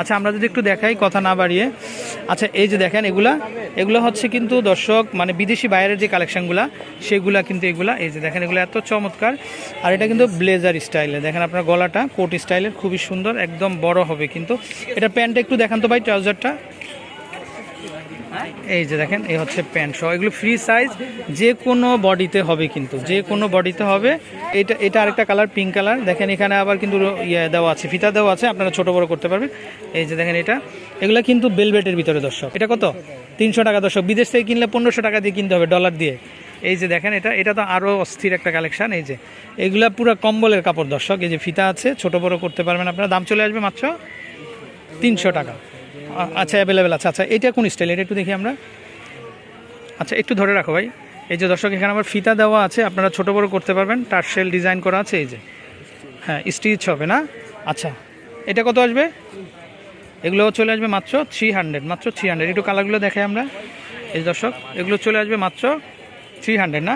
আচ্ছা আমরা যদি একটু দেখাই, কথা না বাড়িয়ে। আচ্ছা এই যে দেখেন এগুলা, এগুলো হচ্ছে কিন্তু দর্শক মানে বিদেশি বাইরের যে কালেকশনগুলা, সেগুলা কিন্তু এগুলা, এই যে দেখেন এগুলো এত চমৎকার। আর এটা কিন্তু ব্লেজার স্টাইলে, দেখেন আপনার গলাটা কোট স্টাইলের, খুবই সুন্দর, একদম বড় হবে কিন্তু। এটা প্যান্টটা একটু দেখান তো ভাই, ট্রাউজারটা। এই যে দেখেন, এই হচ্ছে প্যান্ট সহ। এগুলো ফ্রি সাইজ যে কোনো বডিতে হবে কিন্তু। যে কোনো বডিতে হবে। এটা এটা আরেকটা কালার পিঙ্ক কালার দেখেন, এখানে আবার কিন্তু ইয়ে দেওয়া আছে, ফিতা দেওয়া আছে, আপনারা ছোট বড় করতে পারবেন। এই যে দেখেন এটা। এগুলো কিন্তু বেলভেটের ভিতরে দর্শক। এটা কত? তিনশো টাকা দর্শক। বিদেশ থেকে কিনলে পনেরোশো টাকা দিয়ে কিনতে হবে ডলার দিয়ে। এই যে দেখেন এটা এটা তো আরও অস্থির একটা কালেকশন এই যে, এগুলা পুরো কম্বলের কাপড় দর্শক। এই যে ফিতা আছে, ছোট বড় করতে পারবেন আপনারা। দাম চলে আসবে মাত্র তিনশো টাকা। আচ্ছা অ্যাভেলেবেল আছে আচ্ছা এটা কোন স্টাইল এটা একটু দেখি আমরা। আচ্ছা একটু ধরে রাখো ভাই। এই যে দর্শক, এখানে আবার ফিতা দেওয়া আছে, আপনারা ছোট বড় করতে পারবেন। টার্সেল ডিজাইন করা আছে, এই যে। হ্যাঁ স্টিচ হবে না? আচ্ছা এটা কত আসবে? এগুলো চলে আসবে মাত্র থ্রি হান্ড্রেড মাত্র থ্রি হান্ড্রেড একটু কালারগুলো দেখাই আমরা। এই দর্শক, এগুলো চলে আসবে মাত্র থ্রি হান্ড্রেড না?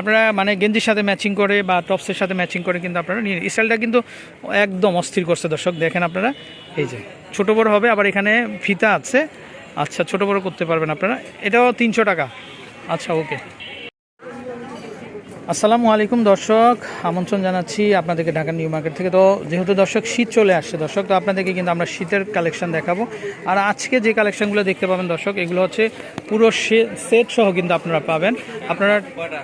আপনারা মানে গেঞ্জির সাথে ম্যাচিং করে বা টপসের সাথে ম্যাচিং করে কিন্তু আপনারা নিয়ে স্টাইলটা কিন্তু একদম অস্থির করছে দর্শক, দেখেন আপনারা। এই যে। ছোট বড় হবে, আবার এখানে ফিতা আছে। আচ্ছা ছোট বড় করতে পারবেন আপনারা। এটাও তিনশো টাকা। আচ্ছা ওকে। আসসালামু আলাইকুম দর্শক, আমন্ত্রণ জানাচ্ছি আপনাদেরকে ঢাকা নিউ মার্কেট থেকে। তো যেহেতু দর্শক শীত চলে আসছে দর্শক, তো আপনাদেরকে কিন্তু আমরা শীতের কালেকশন দেখাবো। আর আজকে যে কালেকশনগুলো দেখতে পাবেন দর্শক, এগুলো হচ্ছে পুরো সেট সহ কিন্তু আপনারা পাবেন। আপনারা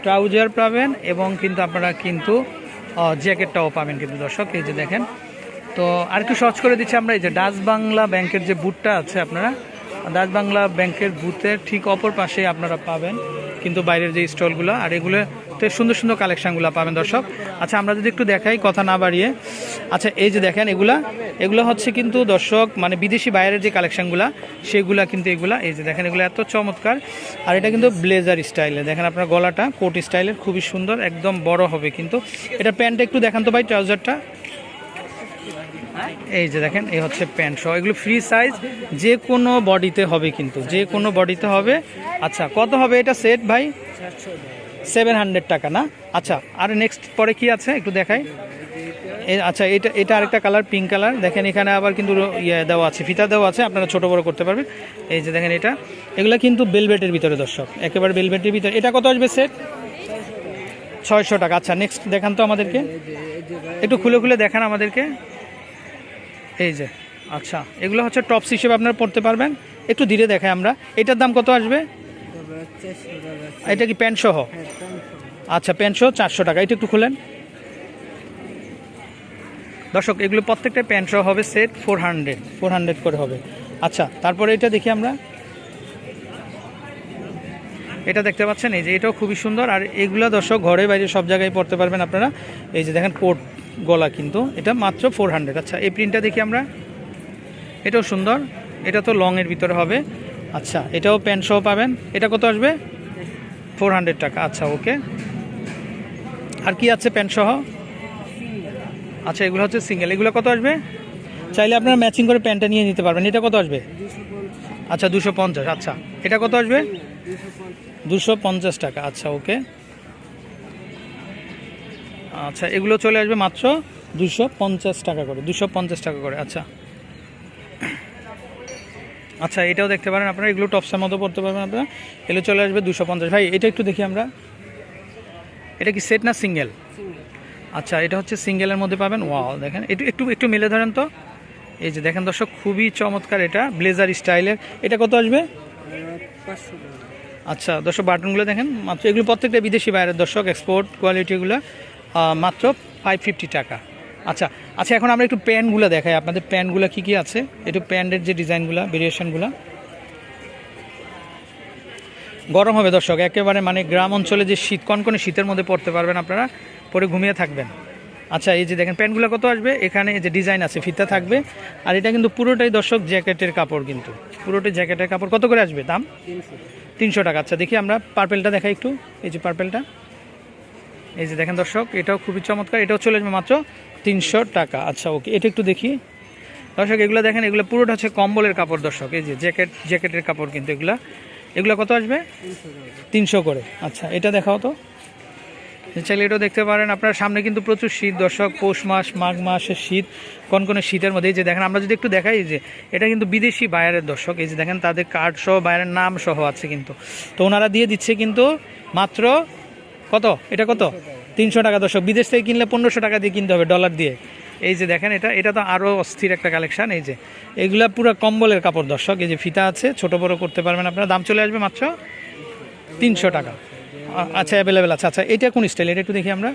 ট্রাউজার পাবেন এবং কিন্তু আপনারা কিন্তু জ্যাকেটটাও পাবেন কিন্তু দর্শক। এই যে দেখেন তো আর একটু সহজ করে দিচ্ছি আমরা এই যে ডাচ বাংলা ব্যাংকের যে বুথটা আছে আপনারা, ডাচ বাংলা ব্যাংকের বুথের ঠিক অপর পাশে আপনারা পাবেন কিন্তু বাইরের যে স্টলগুলো, আর এগুলোতে সুন্দর সুন্দর কালেকশনগুলো পাবেন দর্শক। আচ্ছা আমরা যদি একটু দেখাই, কথা না বাড়িয়ে। আচ্ছা এই যে দেখেন এগুলা, এগুলো হচ্ছে কিন্তু দর্শক মানে বিদেশি বাইরের যে কালেকশনগুলো, সেগুলা কিন্তু এগুলা, এই যে দেখেন এগুলো এত চমৎকার। আর এটা কিন্তু ব্লেজার স্টাইলে, দেখেন আপনার গলাটা কোট স্টাইলের খুবই সুন্দর, একদম বড় হবে কিন্তু। এটা প্যান্টটা একটু দেখান তো ভাই, ট্রাউজারটা। এই যে দেখেন, এই হচ্ছে প্যান্ট সহ। এগুলো ফ্রি সাইজ যে কোনো বডিতে হবে কিন্তু, যে কোনো বডিতে হবে। আচ্ছা কত হবে এটা সেট ভাই? সেভেন হান্ড্রেড টাকা না? আচ্ছা আর নেক্সট পরে কি আছে? একটু দেখাই। আচ্ছা এটা এটা আরেকটা কালার পিঙ্ক কালার দেখেন, এখানে আবার কিন্তু ইয়ে দেওয়া আছে, ফিতা দেওয়া আছে, আপনারা ছোটো বড়ো করতে পারবেন। এই যে দেখেন এটা। এগুলো কিন্তু বেলবেটের ভিতরে দর্শক, একেবারে বেলভেটের ভিতরে। এটা কত আসবে সেট ছয়শো টাকা। আচ্ছা নেক্সট দেখান তো আমাদেরকে। একটু খুলে খুলে দেখান আমাদেরকে। এই যে আচ্ছা এগুলো হচ্ছে টপস হিসেবে আপনারা পড়তে পারবেন। একটু ধীরে দেখাই আমরা। এটার দাম কত আসবে? এটা কি প্যান্ট সহ? আচ্ছা প্যান্ট সহ চারশো টাকা। এটা একটু খুলেন। দর্শক, এগুলো প্রত্যেকটা প্যান্ট সহ হবে set four hundred four hundred করে হবে। আচ্ছা তারপরে এটা দেখি আমরা। এটা দেখতে পাচ্ছেন? এই যে, এটাও খুবই সুন্দর। আর এগুলো দর্শক, ঘরে বাইরে সব জায়গায় পড়তে পারবেন আপনারা। এই যে দেখেন কোট গলা কিন্তু, এটা মাত্র ফোর হান্ড্রেড আচ্ছা এই প্রিন্টটা দেখি আমরা। এটাও সুন্দর। এটা তো লংয়ের ভিতরে হবে। আচ্ছা এটাও প্যান্ট সহ পাবেন। এটা কত আসবে? ফোর হান্ড্রেড টাকা। আচ্ছা ওকে আর কি আছে প্যান্ট সহ? আচ্ছা এগুলো হচ্ছে সিঙ্গেল এগুলো কত আসবে? চাইলে আপনারা ম্যাচিং করে প্যান্টটা নিয়ে নিতে পারবেন। এটা কত আসবে? আচ্ছা দুশো পঞ্চাশ। আচ্ছা এটা কত আসবে? দুশো পঞ্চাশ টাকা। আচ্ছা ওকে আচ্ছা এগুলো চলে আসবে মাত্র দুশো পঞ্চাশ টাকা করে দুশো পঞ্চাশ টাকা করে আচ্ছা। আচ্ছা এটাও দেখতে পারেন আপনারা এগুলো টপসের মতো পড়তে পারবেন আপনারা। এগুলো চলে আসবে দুশো পঞ্চাশ। ভাই এটা একটু দেখি আমরা। এটা কি সেট না সিঙ্গেল? আচ্ছা এটা হচ্ছে সিঙ্গেলের মধ্যে পাবেন। ওয়াও দেখেন একটু একটু একটু মেলে ধরেন তো। এই যে দেখেন দর্শক খুবই চমৎকার এটা ব্লেজার স্টাইলের। এটা কত আসবে? আচ্ছা দর্শক বাটনগুলো দেখেন। মাত্র এগুলো প্রত্যেকটা বিদেশি বাইরের দর্শক এক্সপোর্ট কোয়ালিটিগুলো মাত্র ফাইভ ফিফটি টাকা। আচ্ছা আচ্ছা এখন আমরা একটু প্যান্টগুলো দেখাই। আপনাদের প্যান্টগুলো কী কী আছে? একটু প্যান্টের যে ডিজাইনগুলো ভেরিয়েশনগুলো গরম হবে দর্শক একেবারে মানে গ্রাম অঞ্চলে যে শীত কনকনে শীতের মধ্যে পড়তে পারবেন আপনারা পরে ঘুমিয়ে থাকবেন। আচ্ছা এই যে দেখেন প্যান্টগুলো কত আসবে? এখানে যে ডিজাইন আছে ফিতা থাকবে। আর এটা কিন্তু পুরোটাই দর্শক জ্যাকেটের কাপড় কিন্তু। পুরোটাই জ্যাকেটের কাপড়। কত করে আসবে দাম? তিনশো। টাকা। আচ্ছা দেখি আমরা পার্পেলটা দেখাই একটু। এই যে পার্পেলটা এই যে দেখেন দর্শক, এটাও খুবই চমৎকার, এটাও চলে আসবে মাত্র তিনশো টাকা। আচ্ছা ওকে, এটা একটু দেখি। দর্শক, এগুলো দেখেন, এগুলো পুরোটা হচ্ছে কম্বলের কাপড় দর্শক, এই যে জ্যাকেট, জ্যাকেটের কাপড় কিন্তু এগুলা। এগুলো কত আসবে? তিনশো করে। আচ্ছা এটা দেখাও তো। চাইলে এটাও দেখতে পারেন, আপনার সামনে কিন্তু প্রচুর শীত দর্শক, পৌষ মাস, মাঘ মাসের শীত, কনকনে শীতের মধ্যে। এই যে দেখেন, আমরা যদি একটু দেখাই যে এটা কিন্তু বিদেশি বায়ারের দর্শক, এই যে দেখেন, তাদের কার্ড সহ বায়ারের নাম সহ আছে কিন্তু। তো ওনারা দিয়ে দিচ্ছে কিন্তু মাত্র কত? এটা কত? তিনশো টাকা দর্শক। বিদেশ থেকে কিনলে পনেরোশো টাকা দিয়ে কিনতে হবে ডলার দিয়ে। এই যে দেখেন এটা এটা তো আরও অস্থির একটা কালেকশান এই যে। এগুলা পুরো কম্বলের কাপড় দর্শক, এই যে ফিতা আছে, ছোট বড় করতে পারবেন আপনারা। দাম চলে আসবে মাত্র তিনশো টাকা। আচ্ছা অ্যাভেলেবেল আছে। আচ্ছা এটা কোন স্টাইল এটা একটু দেখি আমরা।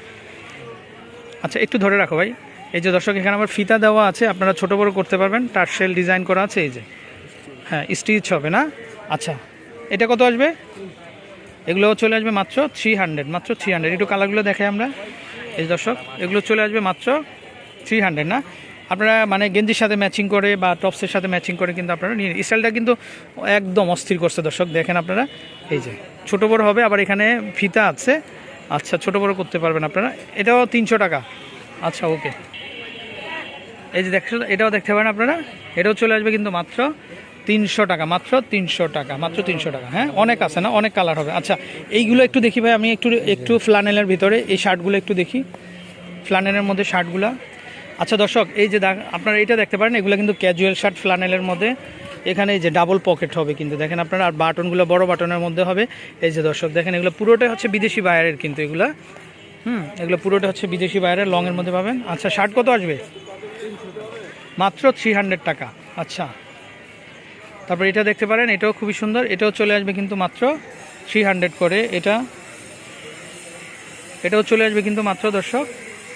আচ্ছা একটু ধরে রাখো ভাই। এই যে দর্শক, এখানে আমার ফিতা দেওয়া আছে, আপনারা ছোট বড় করতে পারবেন। টার্সেল ডিজাইন করা আছে, এই যে। হ্যাঁ স্টিচ হবে না? আচ্ছা এটা কত আসবে? এগুলো চলে আসবে মাত্র থ্রি হান্ড্রেড মাত্র থ্রি হান্ড্রেড একটু কালারগুলো দেখে আমরা। এই দর্শক, এগুলো চলে আসবে মাত্র থ্রি হান্ড্রেড না? আপনারা মানে গেঞ্জির সাথে ম্যাচিং করে বা টপসের সাথে ম্যাচিং করে কিন্তু আপনারা নিয়ে স্টাইলটা কিন্তু একদম অস্থির করছে দর্শক, দেখেন আপনারা। এই যে, ছোটো বড় হবে, আবার এখানে ফিতা আছে। আচ্ছা ছোটো বড় করতে পারবেন আপনারা। এটাও তিনশো টাকা। আচ্ছা ওকে এই যে দেখছ এটাও দেখতে পারেন আপনারা। এটাও চলে আসবে কিন্তু মাত্র তিনশো টাকা, মাত্র তিনশো টাকা, মাত্র তিনশো টাকা। হ্যাঁ অনেক আছে না? অনেক কালার হবে। আচ্ছা এইগুলো একটু দেখি ভাই, আমি একটু একটু ফ্লানেলের ভিতরে, এই শার্টগুলো একটু দেখি। ফ্লানেলের মধ্যে শার্টগুলো। আচ্ছা দর্শক, এই যে আপনারা এটা দেখতে পারেন, এগুলো কিন্তু ক্যাজুয়াল শার্ট ফ্লানেলের মধ্যে। এখানে এই যে ডাবল পকেট হবে কিন্তু, দেখেন আপনারা, আর বাটনগুলো বড় বাটনের মধ্যে হবে। এই যে দর্শক, দেখেন এগুলো পুরোটাই হচ্ছে বিদেশি বায়ারের কিন্তু এগুলো। হুম, এগুলো পুরোটা হচ্ছে বিদেশি বায়ারের লংয়ের মধ্যে পাবেন। আচ্ছা শার্ট কত আসবে? মাত্র থ্রি হান্ড্রেড টাকা। আচ্ছা তারপর এটা দেখতে পারেন এটাও খুবই সুন্দর এটাও চলে আসবে কিন্তু মাত্র থ্রি হান্ড্রেড করে এটা এটাও চলে আসবে কিন্তু মাত্র দর্শক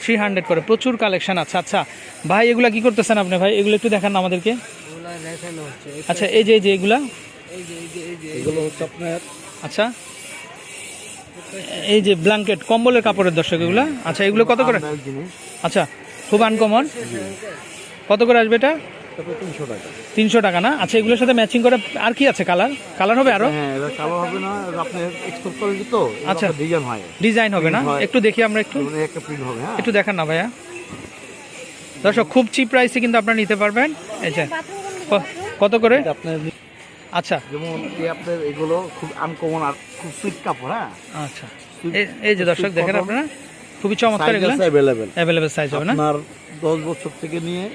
থ্রি হান্ড্রেড করে প্রচুর কালেকশন আছে। আচ্ছা ভাই এগুলা কি করতেছেন আপনি ভাই? এগুলো একটু দেখান আমাদেরকে। আচ্ছা এই যে এই যে এগুলা? এগুলো হচ্ছে আপনার আচ্ছা এই যে ব্ল্যাঙ্কেট কম্বলের কাপড়ের দর্শক এগুলা? আচ্ছা এগুলো কত করে? আচ্ছা খুব আনকমন কত করে আসবে এটা? তারপরে তিনশো টাকা। তিনশো টাকা না? আচ্ছা এগুলোর সাথে ম্যাচিং করে আর কি আছে কালার কালার হবে আরও? হ্যাঁ এটা কালো হবে না এক্সপোর্ট তো আচ্ছা। ডিজাইন হয়। ডিজাইন হবে না? একটু দেখি আমরা একটু। একটা প্রিন্ট হবে হ্যাঁ। একটু দেখান না ভাইয়া। দর্শক খুব চিপ প্রাইসে কিন্তু আপনারা নিতে পারবেন। এই যে কত করে? আচ্ছা। যেমন আপনার এগুলো খুব আনকমন আর খুব সুইট কাপড় হ্যাঁ। আচ্ছা। এই- যে দর্শক দেখেন আপনারা। খুবই চমৎকার এগুলো। অ্যাভেলেবেল অ্যাভেলেবেল সাইজ হবে না? আপনার দশ বছর থেকে নিয়ে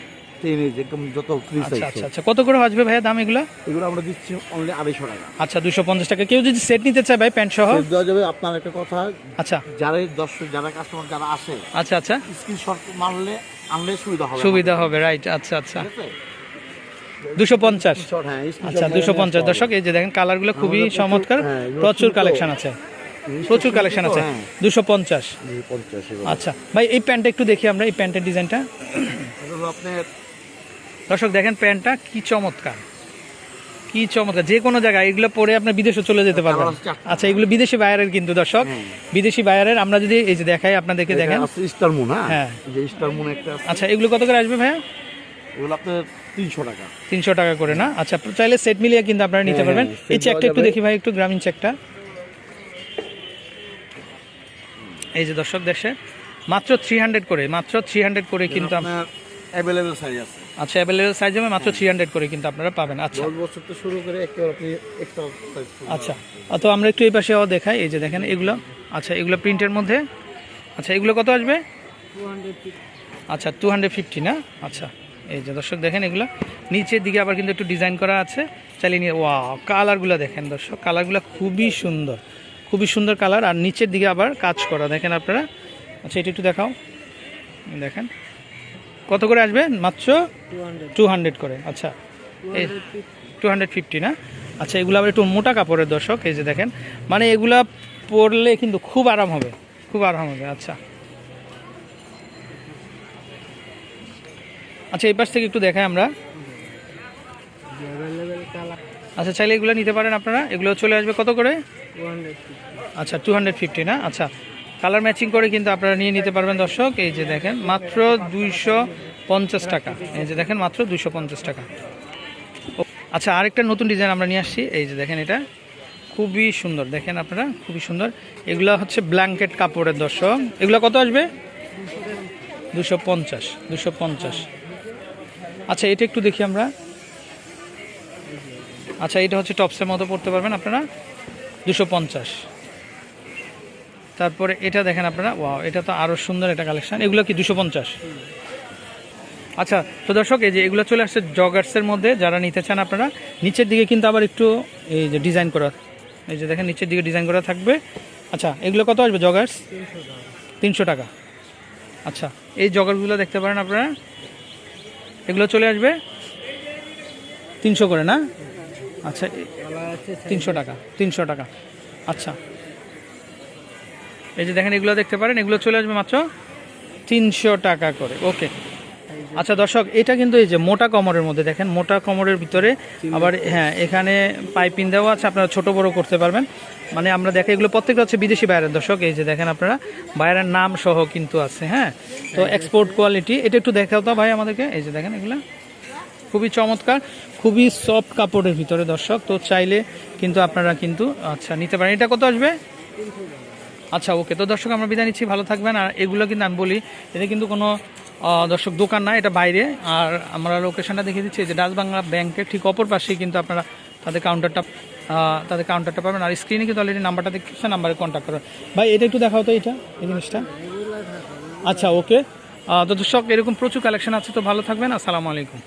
এজ একদম যত ফ্রি আচ্ছা সাইজ আচ্ছা আচ্ছা। কত করে আসবে ভাইয়া দাম এগুলো? এগুলো আমরা দিচ্ছি অনলি আড়াইশো টাকা। আচ্ছা দুশো পঞ্চাশ টাকা। কেউ যদি সেট নিতে চায় ভাই প্যান্ট সহ? দেওয়া যাবে। আপনার একটা কথা আচ্ছা। যারা দর্শক যারা কাস্টমার যারা আসে আচ্ছা আচ্ছা। স্ক্রিনশট মারলে আনলে সুবিধা হবে। সুবিধা হবে রাইট আচ্ছা আচ্ছা। দুশো পঞ্চাশ। হ্যাঁ, আচ্ছা দুশো পঞ্চাশ। দর্শক এই যে দেখেন কালারগুলো খুবই চমৎকার। হ্যাঁ, প্রচুর কালেকশন আছে। প্রচুর কালেকশন আছে। হ্যাঁ, দুশো পঞ্চাশ। আচ্ছা ভাই এই প্যান্টটা একটু দেখি আমরা এই প্যান্টের ডিজাইনটা। আপনার দর্শক দেখেন প্যান্টটা কি চমৎকার। কি চমৎকার। যে কোনো জায়গায় এগুলো পরে আপনি বিদেশে চলে যেতে পারবেন। আচ্ছা এগুলো বিদেশি বায়ারের কিন্তু দর্শক। হ্যাঁ। বিদেশি বায়ারের আমরা যদি এই যে দেখাই আপনাদেরকে দেখেন। স্টার মুন হ্যাঁ? হ্যাঁ। যে স্টার মুন একটা আছে, আচ্ছা এগুলো কত করে আসবে ভাইয়া? আপনার তিনশো টাকা। তিনশো টাকা করে না? আচ্ছা চাইলে সেট মিলিয়ে কিন্তু আপনারা নিতে হ্যাঁ, পারবেন। এই চেকটা একটু দেখি ভাই একটু গ্রামীণ চেকটা। এই যে দর্শক দেশে মাত্র থ্রি হান্ড্রেড করে মাত্র থ্রি হান্ড্রেড করে কিন্তু আপনার অ্যাভেলেবেল সাইজ আছে। আচ্ছা অ্যাভেলেবল সাইজ হবে মাত্র থ্রি হান্ড্রেড করে কিন্তু আপনারা পাবেন। আচ্ছা। বছর থেকে শুরু করে একেবারে আপনি একটা আচ্ছা। তো আমরা একটু এই পাশেও দেখাই এই যে দেখেন এগুলো। আচ্ছা এগুলো প্রিন্টের মধ্যে। আচ্ছা এগুলো কত আসবে? আচ্ছা টু হান্ড্রেড ফিফটি না? আচ্ছা এই যে দর্শক দেখেন এগুলো। নিচের দিকে আবার কিন্তু একটু ডিজাইন করা আছে। চালিয়ে নিয়ে ওয়া কালারগুলো দেখেন দর্শক। কালারগুলো খুবই সুন্দর। খুবই সুন্দর কালার আর নিচের দিকে আবার কাজ করা। দেখেন আপনারা? আচ্ছা এটা একটু দেখাও। দেখেন। কত করে আসবে মাত্র? টু হান্ড্রেড করে আচ্ছা। টু হান্ড্রেড ফিফটি না? আচ্ছা এগুলো আবার একটু মোটা কাপড়ের দর্শক এই যে দেখেন। মানে এগুলা পরলে কিন্তু খুব আরাম হবে খুব আরাম হবে আচ্ছা। আচ্ছা এই পাশ থেকে একটু দেখাই আমরা। আচ্ছা চাইলে এগুলো নিতে পারেন আপনারা। এগুলো চলে আসবে কত করে? আচ্ছা টু হান্ড্রেড ফিফটি না? আচ্ছা। কালার ম্যাচিং করে কিন্তু আপনারা নিয়ে নিতে পারবেন, দর্শক। এই যে দেখেন, মাত্র দুইশো পঞ্চাশ টাকা। এই যে দেখেন, মাত্র দুইশো পঞ্চাশ টাকা। আচ্ছা আরেকটা নতুন ডিজাইন আমরা নিয়ে আসছি। এই যে দেখেন এটা। খুবই সুন্দর। দেখেন আপনারা, খুবই সুন্দর। এগুলো হচ্ছে ব্ল্যাঙ্কেট কাপড়ের, দর্শক। এগুলো কত আসবে? দুশো পঞ্চাশ দুশো পঞ্চাশ। আচ্ছা এটা একটু দেখি আমরা। আচ্ছা এটা হচ্ছে টপসের মতো পড়তে পারবেন আপনারা। দুশো পঞ্চাশ। তারপরে এটা দেখেন আপনারা, ওয়াও, এটা তো আরও সুন্দর একটা কালেকশন এগুলো কি দুশো পঞ্চাশ? আচ্ছা তো দর্শক, এই যে এগুলো চলে আসছে জগার্সের মধ্যে, যারা নিতে চান আপনারা, নিচের দিকে কিন্তু আবার একটু এই যে ডিজাইন করা, এই যে দেখেন নিচের দিকে ডিজাইন করা থাকবে। আচ্ছা এগুলো কত আসবে জগার্স তিনশো টাকা। আচ্ছা এই জগারগুলো দেখতে পারেন আপনারা। এগুলো চলে আসবে তিনশো করে, না? আচ্ছা তিনশো টাকা তিনশো টাকা। আচ্ছা এই যে দেখেন, এগুলো দেখতে পারেন, এগুলো চলে আসবে মাত্র তিনশো টাকা করে। ওকে। আচ্ছা দর্শক, এটা কিন্তু এই যে মোটা কমরের মধ্যে দেখেন, মোটা কমরের ভিতরে আবার হ্যাঁ এখানে পাইপিং দেওয়া আছে, আপনারা ছোট বড় করতে পারবেন। মানে আমরা দেখে, এগুলো প্রত্যেকটা হচ্ছে বিদেশি বাইরের দর্শক, এই যে দেখেন আপনারা, বাইরের নাম সহ কিন্তু আছে হ্যাঁ। তো এক্সপোর্ট কোয়ালিটি এটা একটু দেখাও তো ভাই আমাদেরকে। এই যে দেখেন, এগুলো খুবই চমৎকার, খুবই সফট কাপড়ের ভিতরে দর্শক। তো চাইলে কিন্তু আপনারা কিন্তু আচ্ছা নিতে পারেন। এটা কত আসবে? আচ্ছা ওকে। তো দর্শক, আমরা বিদায় নিচ্ছি। ভালো থাকবেন। আর এগুলো কিন্তু আমি বলি, এটা কিন্তু কোনো দর্শক, দোকান না, এটা বাইরে। আর আমরা লোকেশনটা দেখিয়ে দিচ্ছি যে ডাচ বাংলা ব্যাংকের ঠিক অপর পাশেই কিন্তু আপনারা তাদের কাউন্টারটা তাদের কাউন্টারটা পাবেন। আর স্ক্রিনে কিন্তু অলরেডি নাম্বারটা দেখছে নাম্বারে কন্ট্যাক্ট করবেন। ভাই, এটা একটু দেখাও তো এটা, এই জিনিসটা। আচ্ছা ওকে। তো দর্শক, এরকম প্রচুর কালেকশন আছে, তো ভালো থাকবেন। আসসালামু আলাইকুম।